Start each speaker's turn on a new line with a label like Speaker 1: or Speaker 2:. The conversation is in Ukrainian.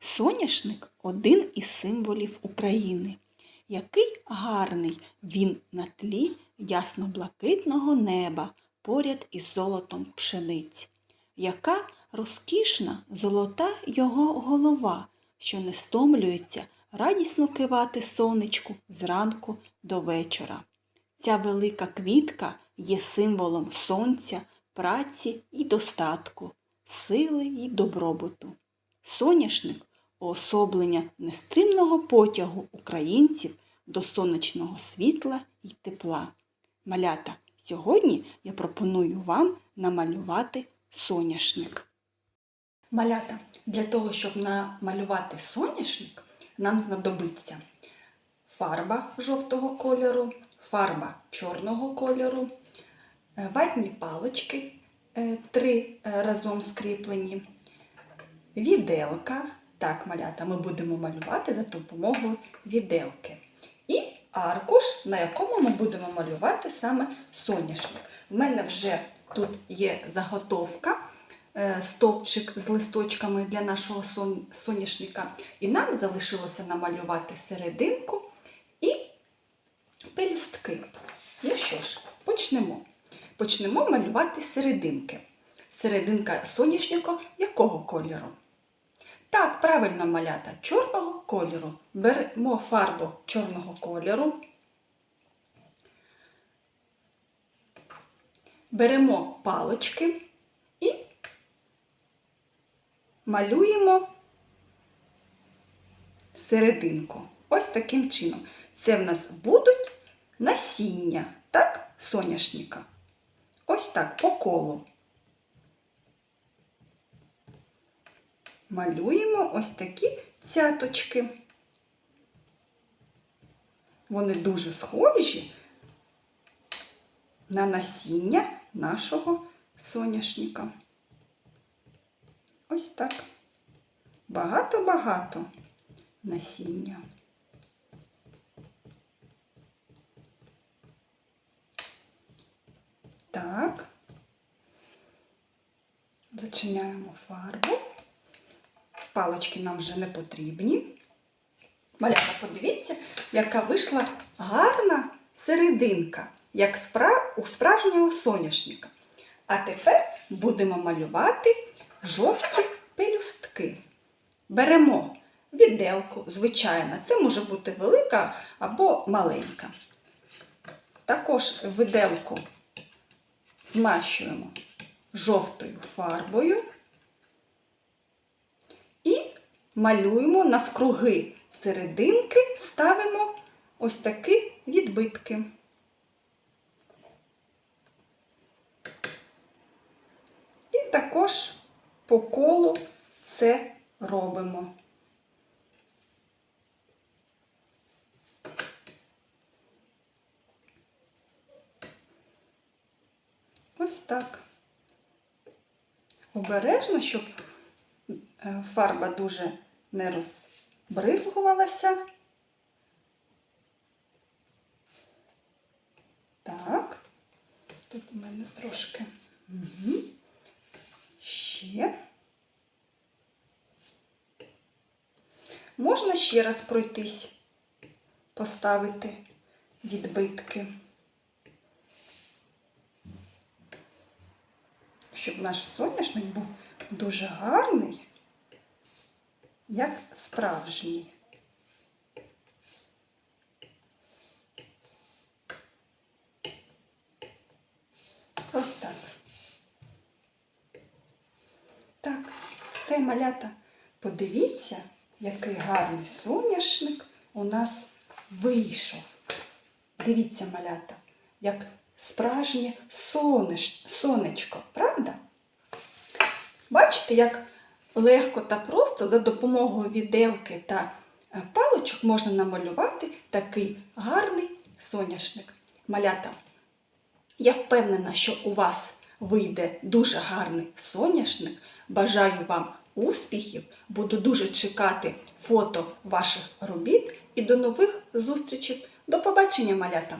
Speaker 1: Соняшник один із символів України. Який гарний він на тлі ясно-блакитного неба поряд із золотом пшениць. Яка розкішна золота його голова, що не стомлюється радісно кивати сонечку зранку до вечора. Ця велика квітка є символом сонця, праці і достатку, сили і добробуту. Соняшник уособлення нестримного потягу українців до сонячного світла і тепла. Малята, сьогодні я пропоную вам намалювати соняшник. Малята, для того, щоб намалювати соняшник, нам знадобиться фарба жовтого кольору, фарба чорного кольору, е, ватні палички е, три е, разом скріплені, віделка. Так, малята, ми будемо малювати за допомогою віделки. І аркуш, на якому ми будемо малювати саме соняшник. У мене вже тут є заготовка, е, стовпчик з листочками для нашого соняшника. І нам залишилося намалювати серединку і пелюстки. Ну що ж, почнемо. Почнемо малювати серединки. Серединка соняшника якого кольору? Так, правильно малята, чорного кольору. Беремо фарбу чорного кольору. Беремо палочки і малюємо серединку. Ось таким чином. Це в нас будуть насіння, так, соняшника. Ось так, по колу. Малюємо ось такі цяточки. Вони дуже схожі на насіння нашого соняшника. Ось так. Багато-багато насіння. Так. Зачиняємо фарбу. Палочки нам вже не потрібні. Малята, подивіться, яка вийшла гарна серединка, як у справжнього соняшника. А тепер будемо малювати жовті пелюстки. Беремо віделку, звичайно, це може бути велика або маленька. Також виделку змащуємо жовтою фарбою малюємо навкруги серединки, ставимо ось такі відбитки. І також по колу це робимо. Ось так. Обережно, щоб фарба дуже не розбризгувалася. Так, тут у мене трошки угу. ще. Можна ще раз пройтись, поставити відбитки. щоб наш соняшник був дуже гарний, як справжній. Ось так. Так, все малята. Подивіться, який гарний соняшник у нас вийшов. Дивіться, малята, як справжнє сонечко, правда? Бачите, як легко та просто за допомогою віделки та е, паличок можна намалювати такий гарний соняшник. Малята, я впевнена, що у вас вийде дуже гарний соняшник. Бажаю вам успіхів, буду дуже чекати фото ваших робіт і до нових зустрічей. До побачення, малята!